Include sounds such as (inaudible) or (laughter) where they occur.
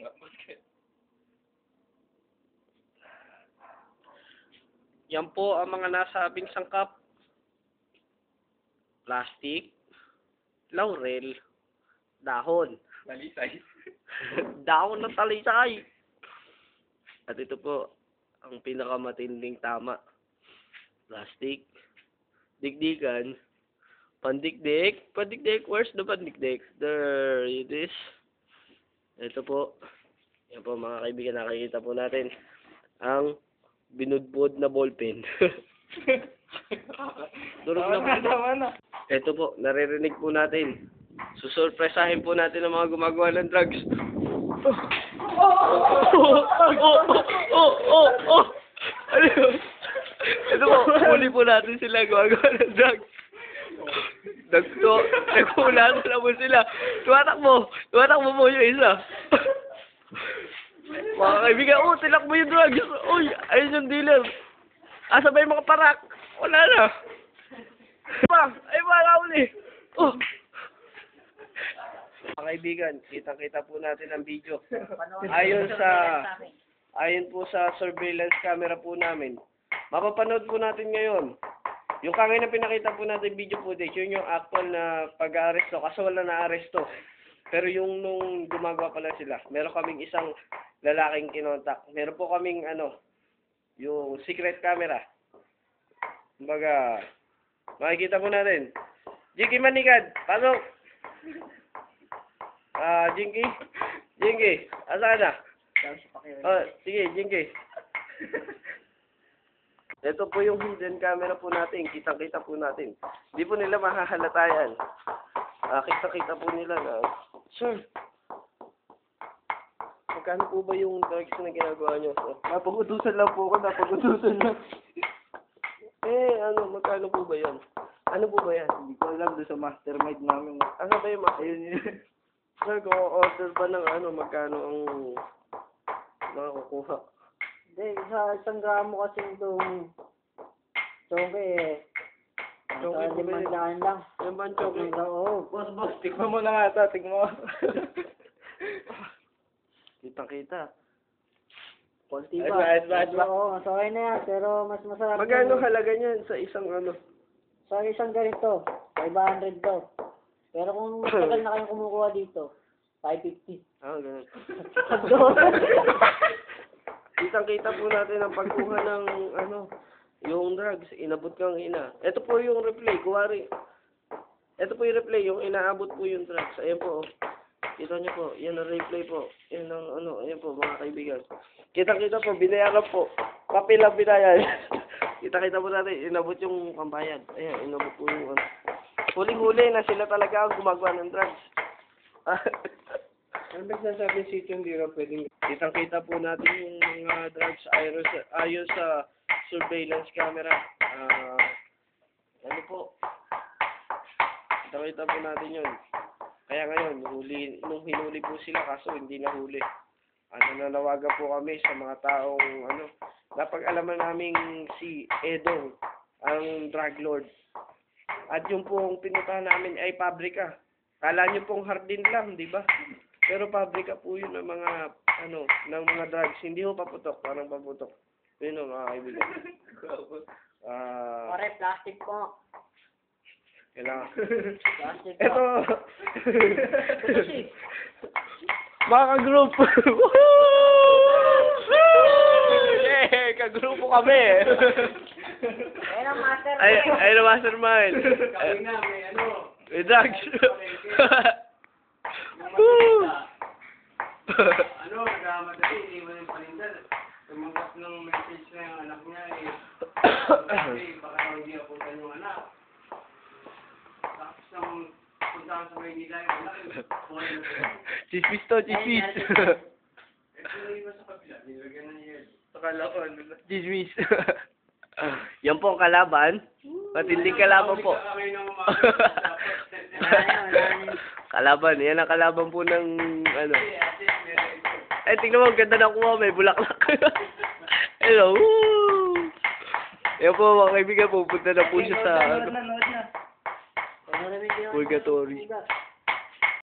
(laughs) Yan po ang mga nasabing sangkap. Plastic, laurel, dahon. Nalisay. (laughs) dahon ng talisay. At ito po, ang pinakamatinding tama. Plastic, digdigan, pandikdik, pandikdik, where's the pandikdik? There it is. Ito po, yan po mga kaibigan, nakikita po natin ang binudbod na ballpen. (laughs) Durog na po. Ito po, naririnig po natin. Susurpresahin po natin ang mga gumagawa ng drugs. (laughs) Oh, oh, oh, oh, oh, oh. Ano? Ito po, huli po natin sila gumagawa ng drugs. Nagto, nagpula na po sila. Tumatakbo, tumatakbo po yung isa. Mga kaibigan, oh, tilak mo yung drugs. Uy, ayun yung dealer. Asa ba yung mga parak? Wala na. Pa, ay wala uli. Oh. Mga kaibigan, kitang-kita po natin ang video. Ayon sa ayon po sa surveillance camera po namin. Mapapanood po natin ngayon. Yung kangin na pinakita po natin video footage, yun yung actual na pag-aaresto kasi wala na aresto. Pero yung nung gumagawa pala sila, meron kaming isang lalaking kinontak. Meron po kaming ano, yung secret camera. Kumbaga, makikita po natin. Jinky Manikad, pasok! (laughs) Ah, Jinky? Jinky, asa ka na? Oh, sige, Jinky. (laughs) Ito po yung hidden camera po natin. Kitang-kita po natin. Hindi po nila mahahalata yan. Ah, kita-kita po nila na, Sir, magkano po ba yung drugs na ginagawa nyo? So, Napag-utusan lang po ako, napag-utusan lang. (laughs) eh, ano, magkano po ba yan? Ano po ba yan? Hindi ko alam doon sa mastermind namin. Asa ba yung mga... Ayun yun. Sir, kung order ba ng ano, magkano ang makukuha? Hindi, sa isang gramo kasi itong choke eh. Choke Choke yun? limandaan lang. Yan ba ang chocolate? Oo. Boss, boss, tikman mo na nga ito, tikman mo. (laughs) Kitang-kita. Konti Ayos ba? ayos ba, ayos ba? Oo, mas okay na yan. Pero mas masarap. Magkano yun. halaga niyan sa isang ano? Sa isang ganito, 500 daw. Pero kung matagal na kayong kumukuha dito, 550. Ah, ganun. Pag-doon. (laughs) Kitang-kita po natin ang pagkuha ng ano, yung drugs, inabot kang ina. Ito po yung replay, kuwari. Ito po yung replay, yung inaabot po yung drugs. Ayan po. oh. Kita niyo po, yan ang replay po. Yan ang ano, ayan po mga kaibigan. Kita-kita po, binayaran po. Papel ang binayan. (laughs) Kita-kita po natin, inabot yung pambayad. Ayan, inabot po yung ano. Huling-huli na sila talaga ang gumagawa ng drugs. (laughs) Ano ba sasabi si Tito hindi pwedeng... Kitang-kita po natin yung mga drugs ayon sa, ayon sa surveillance camera. Ah, ano po? Kitang-kita po natin yun. Kaya ngayon, huli, nung hinuli po sila, kaso hindi nahuli. Ano, nananawagan po kami sa mga taong, ano, napag-alaman naming si Edong, ang drug lord. At yung pong pinuntahan namin ay pabrika. Kala nyo pong hardin lang, di ba? Pero pabrika po yun ng mga, ano, ng mga drugs. Hindi ho paputok, parang paputok. Yun o, mga kaibigan. (laughs) Ah, Pare, plastic po. kailangan. Plastic po. Ito. mga ka-group. yeah, ka-grupo kami. Ayun ang master. ay, ay na mastermind. Kami nga, may ano... May drugs. Ano, nagkamadali, iniwan yung palindan. Tumanggap ng message na yung anak niya eh. Sabi, baka hindi apuntan yung anak. Tapos nang punta sa Maynila yung anak, buhay na siya. Chismis to, chismis. (laughs) Eh, kung iba sa kabila, nilagyan na niya. Akala ko ano na. Chismis. (laughs) Yan po ang kalaban. Matinding kalaban po. (laughs) Kalaban. Yan ang kalaban po ng ano. Eh, tingnan mo, ganda ng kuha. May bulaklak. (laughs) Hello. Woo! Yan po, mga kaibigan, pupunta na po siya sa ano, na. Na. Purgatory.